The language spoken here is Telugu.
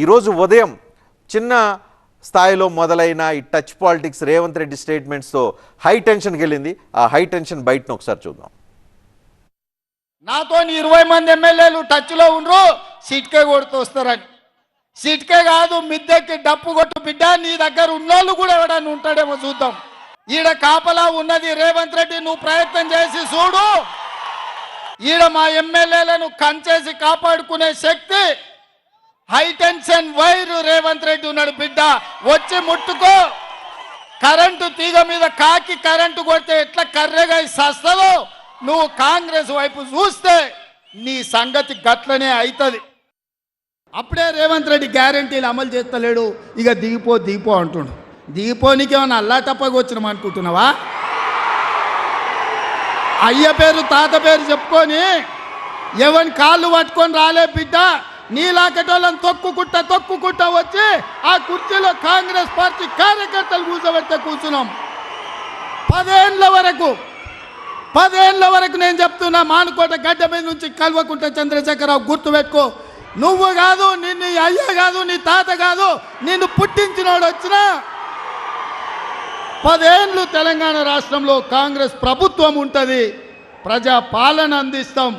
ఈరోజు ఉదయం చిన్న స్థాయిలో మొదలైన ఈ టచ్ పాలిటిక్స్ రేవంత్ రెడ్డి స్టేట్మెంట్స్తో హై టెన్షన్కి వెళ్ళింది. ఆ హై టెన్షన్ బయటను ఒకసారి చూద్దాం. నాతో ఇరవై మంది ఎమ్మెల్యేలు టచ్లో ఉండరు సిట్కే కొడుతూ వస్తారని. సిట్కే కాదు మిద్దెకి డప్పు కొట్టు బిడ్డ నీ దగ్గర ఉన్నోళ్ళు కూడా ఎవడని ఉంటాడేమో చూద్దాం. ఈడ కాపలా ఉన్నది రేవంత్ రెడ్డి నువ్వు ప్రయత్నం చేసి చూడు. ఈడ మా ఎమ్మెల్యేలను కంచేసి కాపాడుకునే శక్తి టెన్షన్ వైర్ రేవంత్ రెడ్డి ఉన్నాడు బిడ్డ. వచ్చి ముట్టుకో. కరెంటు తీగ మీద కాకి కరెంటు కొడితే ఎట్లా కర్రెగా సస్తదో నువ్వు కాంగ్రెస్ వైపు చూస్తే నీ సంగతి గట్లనే అవుతుంది అప్పుడే రేవంత్ రెడ్డి గ్యారంటీలు అమలు చేస్తలేడు. ఇక దిగిపో దిగిపో అంటుండు. దిగిపోనికి ఏమన్నా అల్లా తప్పగా వచ్చినాం అనుకుంటున్నావా? అయ్య పేరు తాత పేరు చెప్పుకొని ఎవరిని కాళ్ళు పట్టుకొని రాలే బిడ్డ. నీలాకటోళ్ళని తొక్కుకుంటా తొక్కుకుంటా వచ్చి ఆ కుర్చీలో కాంగ్రెస్ పార్టీ కార్యకర్తలు కూర్చోబెడితే కూర్చున్నాం. పదేళ్ళ వరకు పదేళ్ళ వరకు నేను చెప్తున్నా మానుకోట గడ్డ మీద నుంచి కల్వకుంట చంద్రశేఖరరావు గుర్తుపెట్టుకో నువ్వు కాదు నిన్ను నీ అయ్య కాదు నీ తాత కాదు నిన్ను పుట్టించినోడు వచ్చినా. పదేళ్ళు తెలంగాణ రాష్ట్రంలో కాంగ్రెస్ ప్రభుత్వం ఉంటుంది ప్రజా పాలన అందిస్తాం.